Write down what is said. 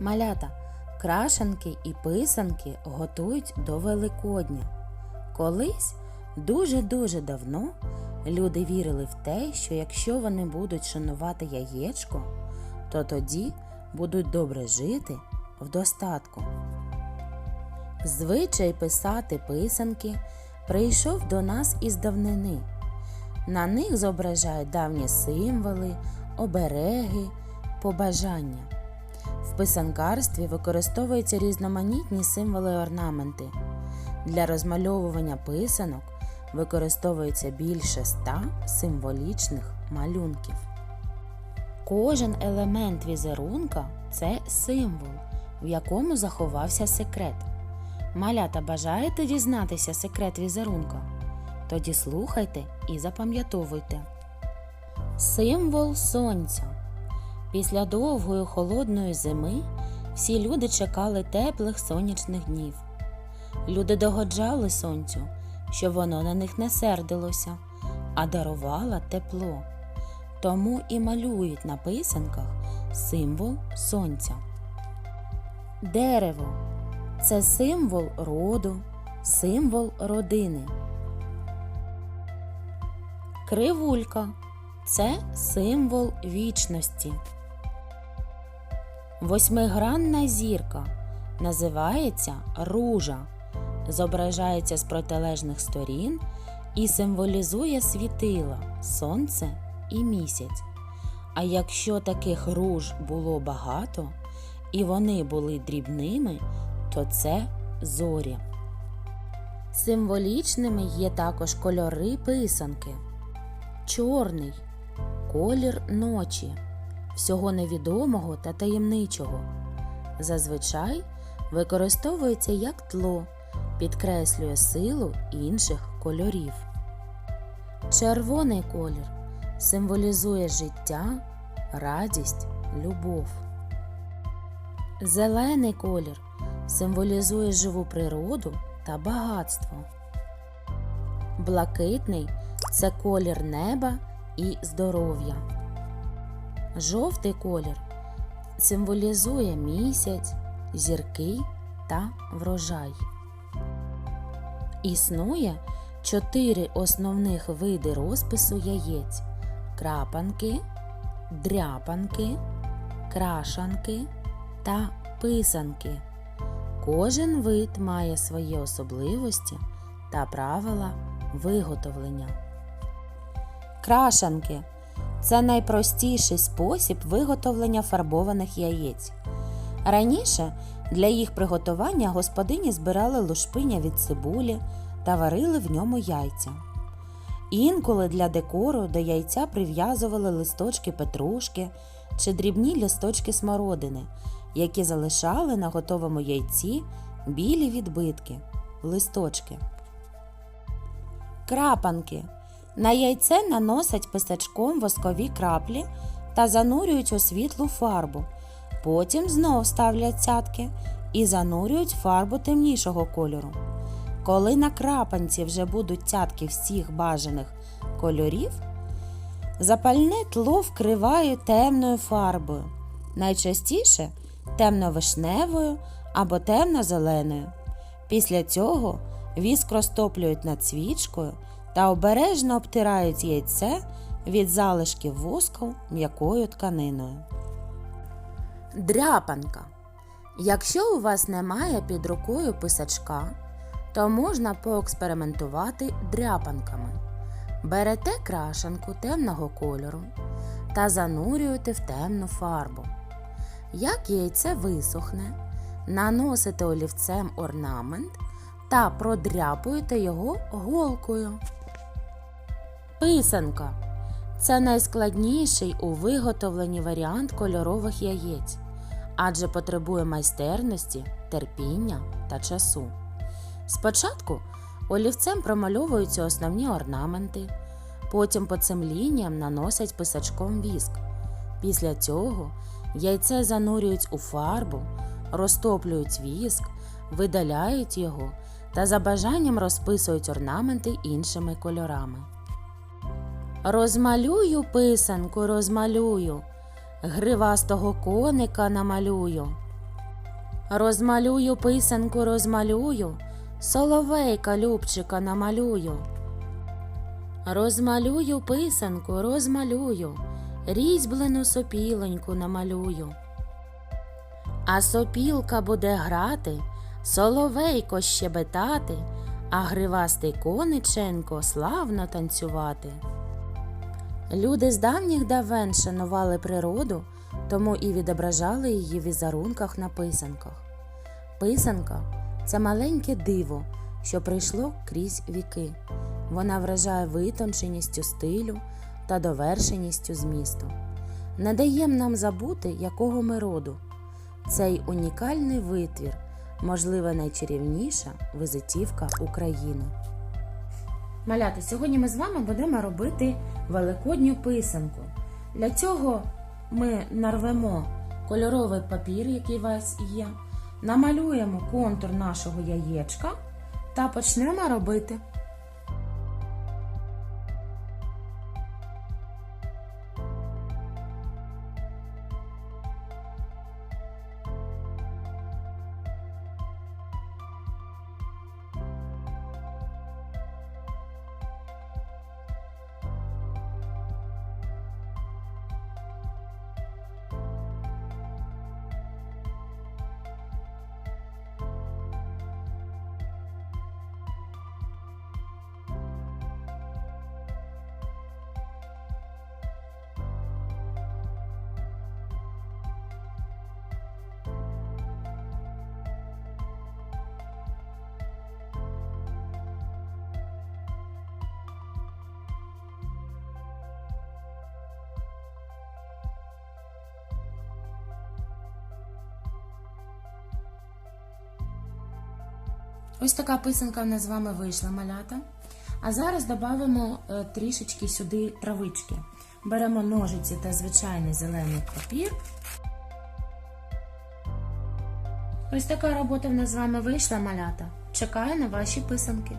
Малята, крашанки і писанки готують до Великодня. Колись дуже-дуже давно люди вірили в те, що якщо вони будуть шанувати яєчко, то тоді будуть добре жити в достатку. Звичай писати писанки прийшов до нас із давнини. На них зображають давні символи, обереги, побажання. Писанкарстві використовуються різноманітні символи орнаменти. Для розмальовування писанок використовується більше ста символічних малюнків. Кожен елемент візерунка це символ, в якому заховався секрет. Малята бажаєте дізнатися секрет візерунка? Тоді слухайте і запам'ятовуйте. Символ сонця. Після довгої холодної зими всі люди чекали теплих сонячних днів. Люди догоджали сонцю, щоб воно на них не сердилося, а дарувало тепло. Тому і малюють на писанках символ сонця. Дерево це символ роду, символ родини. Кривулька це символ вічності. Восьмигранна зірка називається ружа, зображається з протилежних сторін і символізує світила, сонце і місяць. А якщо таких руж було багато і вони були дрібними, то це зорі. Символічними є також кольори писанки. Чорний колір ночі, всього невідомого та таємничого. Зазвичай використовується як тло, підкреслює силу інших кольорів. Червоний колір символізує життя, радість, любов. Зелений колір символізує живу природу та багатство. Блакитний це колір неба і здоров'я. Жовтий колір символізує місяць, зірки та врожай. Існує чотири основних види розпису яєць: крапанки, дряпанки, крашанки та писанки. Кожен вид має свої особливості та правила виготовлення. Крашанки це найпростіший спосіб виготовлення фарбованих яєць. Раніше для їх приготування господині збирали лушпиня від цибулі та варили в ньому яйця. Інколи для декору до яйця прив'язували листочки петрушки чи дрібні листочки смородини, які залишали на готовому яйці білі відбитки листочки. Крапанки. На яйце наносять писачком воскові краплі та занурюють у світлу фарбу. Потім знов ставлять цятки і занурюють фарбу темнішого кольору. Коли на крапанці вже будуть цятки всіх бажаних кольорів, запальне тло вкривають темною фарбою, найчастіше темно-вишневою або темно-зеленою. Після цього віск розтоплюють над свічкою та обережно обтирають яйце від залишків воску м'якою тканиною. Дряпанка. Якщо у вас немає під рукою писачка, то можна поекспериментувати дряпанками. Берете крашанку темного кольору та занурюєте в темну фарбу. Як яйце висохне, наносите олівцем орнамент та продряпуєте його голкою. Писанка це найскладніший у виготовленні варіант кольорових яєць, адже потребує майстерності, терпіння та часу. Спочатку олівцем промальовуються основні орнаменти, потім по цим лініям наносять писачком віск. Після цього яйце занурюють у фарбу, розтоплюють віск, видаляють його та за бажанням розписують орнаменти іншими кольорами. Розмалюю писанку, розмалюю, гривастого коника намалюю. Розмалюю писанку, розмалюю, соловейка любчика намалюю. Розмалюю писанку, розмалюю, різьблену сопілоньку намалюю. А сопілка буде грати, соловейко щебетати, а гривастий кониченко славно танцювати. Люди з давніх давен шанували природу, тому і відображали її в візерунках на писанках. Писанка це маленьке диво, що прийшло крізь віки. Вона вражає витонченістю стилю та довершеністю змісту. Не даєм нам забути, якого ми роду. Цей унікальний витвір, можливо, найчарівніша визитівка України. Малята, сьогодні ми з вами будемо робити великодню писанку. Для цього ми нарвемо кольоровий папір, який у вас є, намалюємо контур нашого яєчка та почнемо робити. Ось така писанка в нас з вами вийшла малята. А зараз додамо е, трішечки сюди травички. Беремо ножиці та звичайний зелений папір. Ось така робота в нас з вами вийшла, малята. Чекаю на ваші писанки.